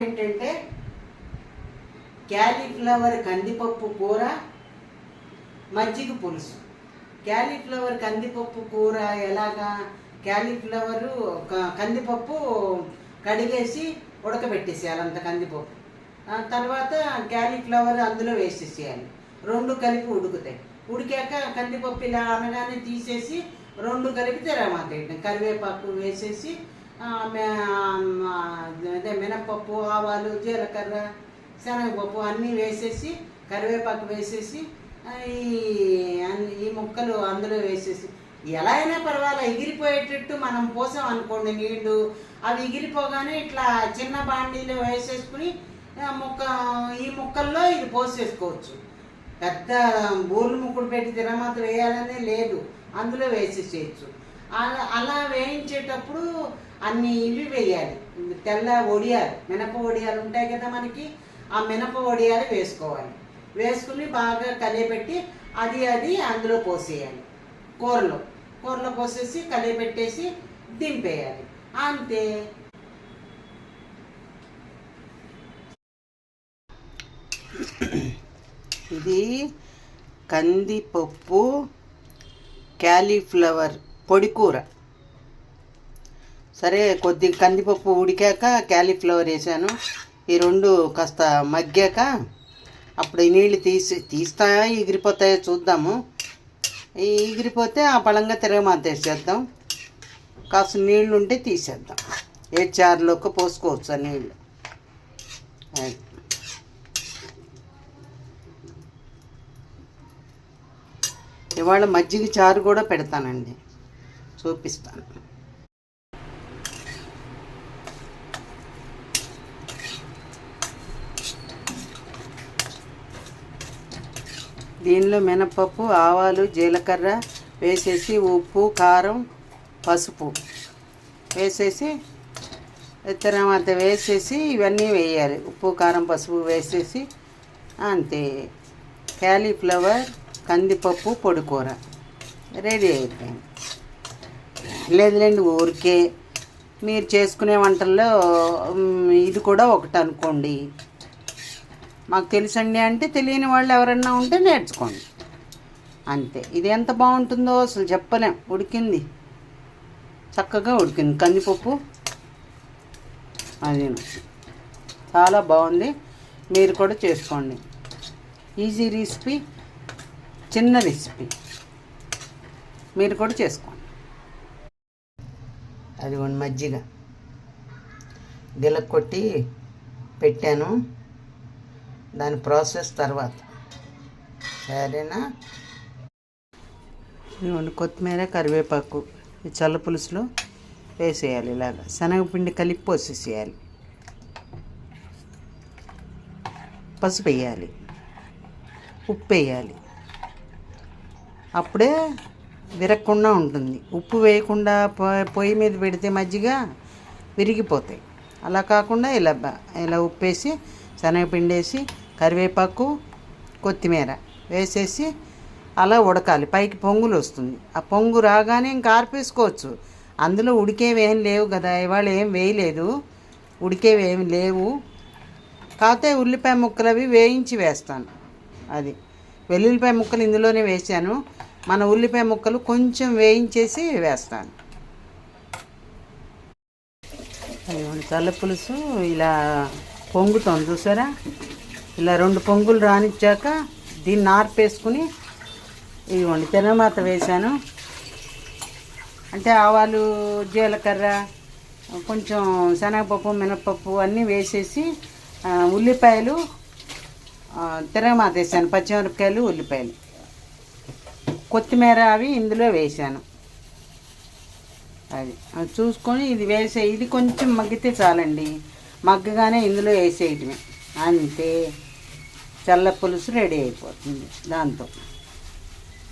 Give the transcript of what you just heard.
ఏంటంటే క్యాలీఫ్లవర్ కందిపప్పు కూర మజ్జిగ పులుసు. క్యాలీఫ్లవర్ కందిపప్పు కూర ఎలాగా? క్యాలీఫ్లవరు కందిపప్పు కడిగేసి ఉడకబెట్టేసేయాలి అంత కందిపప్పు. తర్వాత క్యాలీఫ్లవర్ అందులో వేసేసేయాలి. రెండు కలిపి ఉడుకుతాయి. ఉడికాక కందిపప్పు ఇలా అనగానే తీసేసి రెండు కలిపి తెరమాట కరివేపాకు వేసేసి అదే మినప్పప్పు ఆవాలు జీలకర్ర శనగపప్పు అన్నీ వేసేసి కరివేపాకు వేసేసి ఈ ఈ ముక్కలు అందులో వేసేసి. ఎలా అయినా పర్వాలేదు ఎగిరిపోయేటట్టు మనం పోసాం అనుకోండి నీళ్ళు. అవి ఎగిరిపోగానే ఇట్లా చిన్న బాండీలో వేసేసుకుని ముక్క ఈ ముక్కల్లో ఇది పోసేసుకోవచ్చు. పెద్ద బూర్లు ముక్కుడు పెట్టి తిరమాత్ర వేయాలనే లేదు. అందులో వేసేసేయచ్చు. అలా- అలా వేయించేటప్పుడు అన్ని ఇవి వేయాలి. తెల్ల వడియాలు మినప వడియాలు ఉంటాయి కదా మనకి ఆ మినప ఒడియాలు వేసుకోవాలి. వేసుకుని బాగా కలియబెట్టి అది అది అందులో పోసేయాలి. కూరలో కూరలో పోసేసి కలియబెట్టేసి దింపేయాలి. అంతే. ఇది కందిపప్పు క్యాలీఫ్లవర్ పొడి కూర. సరే కొద్ది కందిపప్పు ఉడికాక క్యాలీఫ్లవర్ వేసాను. ఈ రెండు కాస్త మగ్గాక అప్పుడు ఈ నీళ్ళు తీసి తీస్తాయా ఎగిరిపోతాయో చూద్దాము. ఎగిరిపోతే ఆ పళంగా తిరగమాతేసేద్దాం కాస్త నీళ్ళు ఉంటే తీసేద్దాం. ఏ చారులోకి పోసుకోవచ్చు ఆ నీళ్ళు. ఇవాళ మజ్జిగ చారు కూడా పెడతానండి. చూపిస్తాను. దీనిలో మినపప్పు ఆవాలు జీలకర్ర వేసేసి ఉప్పు కారం పసుపు వేసేసి తర్వాత వేసేసి ఇవన్నీ వేయాలి. ఉప్పు కారం పసుపు వేసేసి అంతే. క్యాలీఫ్లవర్ కందిపప్పు పొడికూర రెడీ అయిపోయింది. లేదులేండి ఊరికే మీరు చేసుకునే వంటల్లో ఇది కూడా ఒకటి అనుకోండి. మాకు తెలుసండి అంటే తెలియని వాళ్ళు ఎవరన్నా ఉంటే నేర్చుకోండి. అంతే. ఇది ఎంత బాగుంటుందో అసలు చెప్పలేం. ఉడికింది. చక్కగా ఉడికింది. కందిపప్పు అది చాలా బాగుంది. మీరు కూడా చేసుకోండి. ఈజీ రెసిపీ చిన్న రెసిపీ. మీరు కూడా చేసుకోండి. అది మజ్జిగ. గిలక్ కొట్టి పెట్టాను. దాని ప్రాసెస్ తర్వాత. సరేనా? ఇవ్వండి కొత్తిమీర కరివేపాకు ఈ చల్ల పులుసులో వేసేయాలి ఇలాగ. శనగపిండి కలిపి పోసేసేయాలి. పసుపు వేయాలి. ఉప్పు వేయాలి. అప్పుడే విరగకుండా ఉంటుంది. ఉప్పు వేయకుండా పొయ్యి మీద పెడితే మజ్జిగ విరిగిపోతాయి. అలా కాకుండా ఇలా బ- ఇలా ఉప్పేసి శనగపిండి వేసి కరివేపాకు కొత్తిమీర వేసేసి అలా ఉడకాలి. పైకి పొంగులు వస్తుంది. ఆ పొంగు రాగానే ఇంకా ఆర్పేసుకోవచ్చు. అందులో ఉడికేవి ఏం లేవు కదా. ఇవాళ ఏం వేయలేదు. ఉడికేవి లేవు. కాకపోతే ఉల్లిపాయ ముక్కలు అవి వేయించి వేస్తాను. అది వెల్లుల్లిపాయ ముక్కలు ఇందులోనే వేసాను. మన ఉల్లిపాయ ముక్కలు కొంచెం వేయించేసి వేస్తాను. అదిగోండి చల్ల పులుసు ఇలా పొంగుతోంది చూసారా? ఇలా రెండు పొంగులు రానిచ్చాక దీన్ని ఆర్పేసుకుని ఇవ్వండి తెనమాత వేశాను. అంటే ఆవాలు జీలకర్ర కొంచెం శనగపప్పు మినపప్పు అన్నీ వేసేసి ఉల్లిపాయలు తిరగమాత వేసాను పచ్చిమిరపకాయలు ఉల్లిపాయలు. కొత్తిమీర అవి ఇందులో వేసాను అది. అది చూసుకొని ఇది వేసే ఇది కొంచెం మగ్గితే చాలండి. మగ్గగానే ఇందులో వేసేయటమే. అంతే. చల్ల పులుసు రెడీ అయిపోతుంది దాంతో.